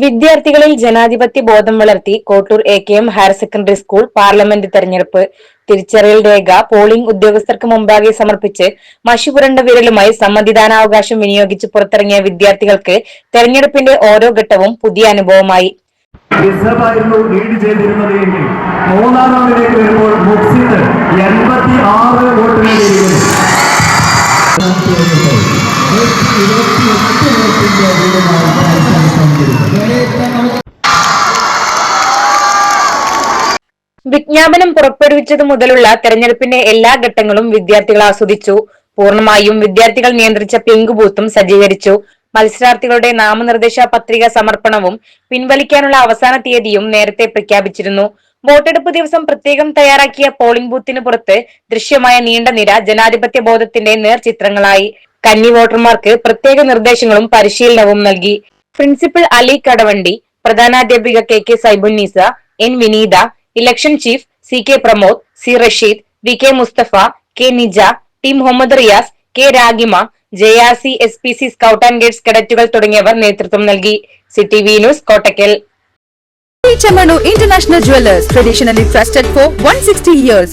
വിദ്യാർത്ഥികളിൽ ജനാധിപത്യ ബോധം വളർത്തി Kottur A K M higher secondary school parliament തെരഞ്ഞെടുപ്പ് തിരിച്ചറിയൽ രേഖ പോളിംഗ് ഉദ്യോഗസ്ഥർക്ക് മുമ്പാകെ സമർപ്പിച്ച് മഷിപുരണ്ട വിരലുമായി സമ്മതിദാനാവകാശം വിനിയോഗിച്ച് പുറത്തിറങ്ങിയ വിദ്യാർത്ഥികൾക്ക് തെരഞ്ഞെടുപ്പിന്റെ ഓരോ ഘട്ടവും പുതിയ അനുഭവമായി. റിസർവായിരുന്നു ചെയ്തിരുന്നത് മൂന്നാം മുക്സിന് എൺപത്തി ആറ് വോട്ട് നേടിയിരിക്കുന്നു വിജ്ഞാപനം പുറപ്പെടുവിച്ചതു മുതലുള്ള തെരഞ്ഞെടുപ്പിന്റെ എല്ലാ ഘട്ടങ്ങളും വിദ്യാർത്ഥികൾ ആസ്വദിച്ചു. പൂർണമായും വിദ്യാർത്ഥികൾ നിയന്ത്രിച്ച പിങ്ക് ബൂത്തും സജ്ജീകരിച്ചു. മത്സരാർത്ഥികളുടെ നാമനിർദ്ദേശ പത്രിക സമർപ്പണവും പിൻവലിക്കാനുള്ള അവസാന തീയതിയും നേരത്തെ പ്രഖ്യാപിച്ചിരുന്നു. വോട്ടെടുപ്പ് ദിവസം പ്രത്യേകം തയ്യാറാക്കിയ പോളിംഗ് ബൂത്തിന് പുറത്ത് ദൃശ്യമായ നീണ്ട നിര ജനാധിപത്യ ബോധത്തിന്റെ നേർചിത്രങ്ങളായി കന്നി വോട്ടർമാർക്ക് പ്രത്യേക നിർദ്ദേശങ്ങളും പരിശീലനവും നൽകി. Principal Ali Kadavandi പ്രധാനാധ്യാപിക K K Saibunnisa N Vineetha election chief C K Pramod C Rasheed V K Musthafa K Nija T Muhammad Riyas K Ragima J R C S P C scout and guides കേഡറ്റുകൾ തുടങ്ങിയവർ നേതൃത്വം നൽകി city V news Kottakkal international International Jewelers, traditionally trusted for 160 years.